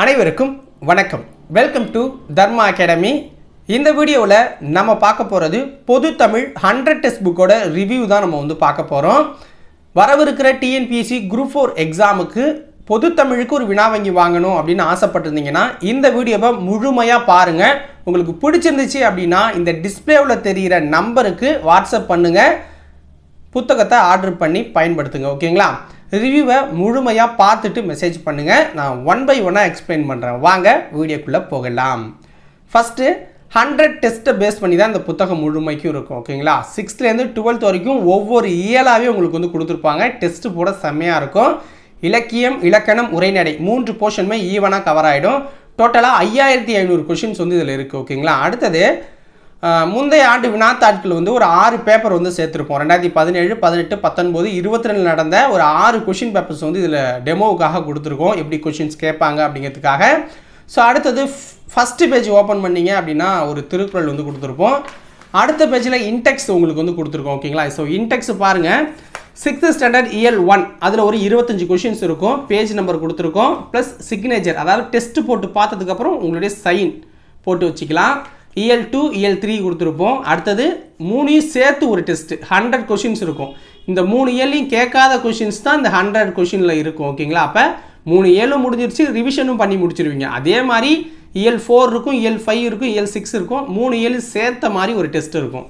அனைவருக்கும் வணக்கம். Welcome to Dharma academy இந்த வீடியோவில் நம்ம பார்க்க போகிறது பொது தமிழ் ஹண்ட்ரட் டெஸ்ட் புக்கோட ரிவ்யூ தான் நம்ம வந்து பார்க்க போகிறோம் வரவிருக்கிற டிஎன்பிஎஸ்சி குரூப் ஃபோர் எக்ஸாமுக்கு பொது தமிழுக்கு ஒரு வினா வங்கி வாங்கணும் அப்படின்னு ஆசைப்பட்டிருந்தீங்கன்னா இந்த வீடியோவை முழுமையாக பாருங்கள் உங்களுக்கு பிடிச்சிருந்துச்சு அப்படின்னா இந்த டிஸ்பிளேவில் தெரிகிற நம்பருக்கு வாட்ஸ்அப் பண்ணுங்கள் புத்தகத்தை ஆர்டர் பண்ணி பயன்படுத்துங்க ஓகேங்களா ரிவ்யூவை முழுமையாக பார்த்துட்டு மெசேஜ் பண்ணுங்கள் நான் ஒன் பை ஒன்னாக எக்ஸ்பிளைன் பண்ணுறேன் வாங்க வீடியோக்குள்ளே போகலாம். ஃபஸ்ட்டு ஹண்ட்ரட் டெஸ்ட்டை பேஸ் பண்ணி தான் இந்த புத்தகம் முழுமைக்கும் இருக்கும் ஓகேங்களா சிக்ஸ்த்லேருந்து டுவெல்த் வரைக்கும் ஒவ்வொரு இயலாகவே உங்களுக்கு வந்து கொடுத்துருப்பாங்க. டெஸ்ட்டு போட செம்மையாக இருக்கும். இலக்கியம் இலக்கணம் உரைநடை மூன்று போர்ஷனுமே ஈவனாக கவர் ஆகிடும் டோட்டலாக ஐயாயிரத்தி ஐநூறு கொஷின்ஸ் வந்து இதில் இருக்குது ஓகேங்களா அடுத்தது முந்தைய ஆண்டு வினாத்தாட்கள் வந்து ஒரு ஆறு பேப்பர் வந்து சேர்த்துருப்போம். ரெண்டாயிரத்தி பதினேழு பதினெட்டு பத்தொன்பது இருபத்தி ரெண்டு நடந்த ஒரு ஆறு கொஷின் பேப்பர்ஸ் வந்து இதில் டெமோவுக்காக கொடுத்துருக்கோம். எப்படி கொஷின்ஸ் கேட்பாங்க அப்படிங்கிறதுக்காக. ஸோ அடுத்தது ஃபஸ்ட்டு பேஜ் ஓப்பன் பண்ணீங்க அப்படின்னா ஒரு திருக்குறள் வந்து கொடுத்துருப்போம். அடுத்த பேஜில் இன்டெக்ஸ் உங்களுக்கு வந்து கொடுத்துருக்கோம் ஓகேங்களா ஸோ இன்டெக்ஸ் பாருங்கள் சிக்ஸ்த் ஸ்டாண்டர்ட் இயல் ஒன் அதில் ஒரு இருபத்தஞ்சு கொஷின்ஸ் இருக்கும். பேஜ் நம்பர் கொடுத்துருக்கோம். ப்ளஸ் சிக்னேச்சர் அதாவது டெஸ்ட் போட்டு பார்த்ததுக்கப்புறம் உங்களுடைய சைன் போட்டு வச்சுக்கலாம். இயல் டூ இயல் த்ரீ கொடுத்துருப்போம். அடுத்தது மூணையும் சேர்த்து ஒரு டெஸ்ட் ஹண்ட்ரட் கொஷின்ஸ் இருக்கும். இந்த மூணு இயர்லையும் கேட்காத கொஷின்ஸ் தான் இந்த ஹண்ட்ரட் கொஷினில் இருக்கும் ஓகேங்களா அப்போ மூணு ஏழும் முடிஞ்சிருச்சு ரிவிஷனும் பண்ணி முடிச்சிருவீங்க. அதே மாதிரி இயல் ஃபோர் இருக்கும் இஎல் ஃபைவ் இருக்கும் இஎல் சிக்ஸ் இருக்கும். மூணு ஏழு சேர்த்த மாதிரி ஒரு டெஸ்ட் இருக்கும்.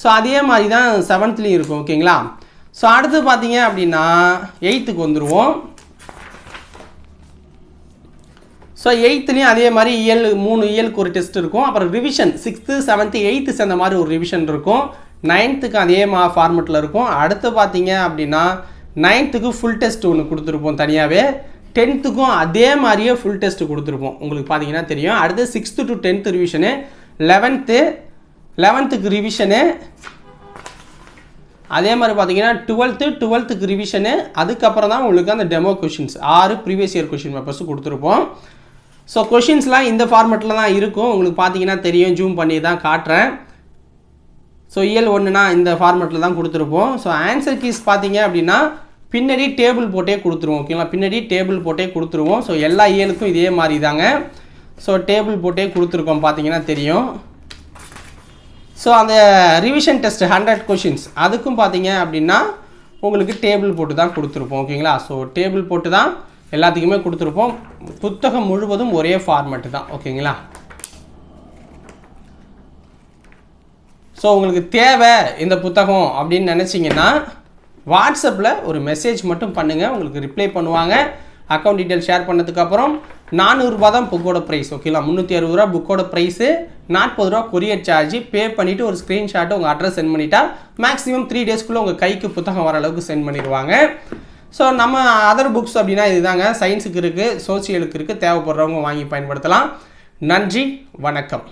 ஸோ அதே மாதிரி தான் செவன்த்லேயும் இருக்கும் ஓகேங்களா ஸோ அடுத்து பார்த்தீங்க அப்படின்னா எயித்துக்கு வந்துடுவோம் ஸோ எயித்துலேயும் அதே மாதிரி இயல் மூணு இயலுக்கு ஒரு டெஸ்ட் இருக்கும். அப்புறம் ரிவிஷன் சிக்ஸ்த்து செவன்த்து எயித்து சேர்ந்த மாதிரி ஒரு ரிவிஷன் இருக்கும். நைன்த்துக்கு அதே மா ஃபார்மெட்டில் இருக்கும். அடுத்து பார்த்தீங்க அப்படின்னா நைன்த்துக்கு ஃபுல் டெஸ்ட் ஒன்று கொடுத்துருப்போம் தனியாகவே டென்த்துக்கும் அதே மாதிரியே ஃபுல் டெஸ்ட் கொடுத்துருப்போம். உங்களுக்கு பார்த்தீங்கன்னா தெரியும். அடுத்து sixth to tenth revision eleventh லெவன்த்துக்கு revision அதே மாதிரி பார்த்தீங்கன்னா டுவெல்த்து டுவெல்த்துக்கு ரிவிஷனு அதுக்கப்புறம் தான் உங்களுக்கு அந்த டெமோ கொஷின்ஸ் ஆறு ப்ரீவியஸ் இயர் கொஷின் பேப்பர்ஸ் கொடுத்துருப்போம். ஸோ கொஷின்ஸ்லாம் இந்த ஃபார்மெட்டில் தான் இருக்கும். உங்களுக்கு பார்த்தீங்கன்னா தெரியும். ஜூம் பண்ணி தான் காட்டுறேன். ஸோ இயல் ஒன்றுனா இந்த ஃபார்மெட்டில் தான் கொடுத்துருப்போம். ஸோ ஆன்சர் கீஸ் பார்த்தீங்க அப்படின்னா பின்னாடி டேபிள் போட்டே கொடுத்துருவோம். ஓகேங்களா பின்னாடி டேபிள் போட்டே கொடுத்துருவோம். ஸோ எல்லா இயலுக்கும் இதே மாதிரி தாங்க. ஸோ டேபிள் போட்டே கொடுத்துருக்கோம் பார்த்தீங்கன்னா தெரியும். ஸோ அந்த ரிவிஷன் டெஸ்ட் ஹண்ட்ரட் கொஷின்ஸ் அதுக்கும் பார்த்தீங்க அப்படின்னா உங்களுக்கு டேபிள் போட்டு தான் கொடுத்துருப்போம். ஓகேங்களா ஸோ டேபிள் போட்டு தான் எல்லாத்துக்குமே கொடுத்துருப்போம். புத்தகம் முழுவதும் ஒரே ஃபார்மெட்டு தான். ஓகேங்களா? ஸோ உங்களுக்கு தேவை இந்த புத்தகம் அப்படின்னு நினச்சிங்கன்னா வாட்ஸ்அப்பில் ஒரு மெசேஜ் மட்டும் பண்ணுங்கள் உங்களுக்கு ரிப்ளை பண்ணுவாங்க. அக்கௌண்ட் டீட்டெயில் ஷேர் பண்ணதுக்கப்புறம் நானூறுரூபா தான் புக்கோட ப்ரைஸ் ஓகேங்களா? முந்நூற்றி அறுபது ரூபா புக்கோட ப்ரைஸு நாற்பது ரூபா கொரியர் சார்ஜ் பே பண்ணிவிட்டு ஒரு ஸ்க்ரீன்ஷாட்டு உங்கள் அட்ரஸ் சென்ட் பண்ணிட்டா மேக்ஸிமம் த்ரீ டேஸ்க்குள்ளே உங்கள் கைக்கு புத்தகம் வர அளவுக்கு சென்ட் பண்ணிடுவாங்க. ஸோ நம்ம அதர் புக்ஸ் அப்படின்னா இதுதாங்க. சயின்ஸுக்கு இருக்குது சோசியலுக்கு இருக்குது தேவைப்படுறவங்க வாங்கி பயன்படுத்தலாம். நன்றி வணக்கம்.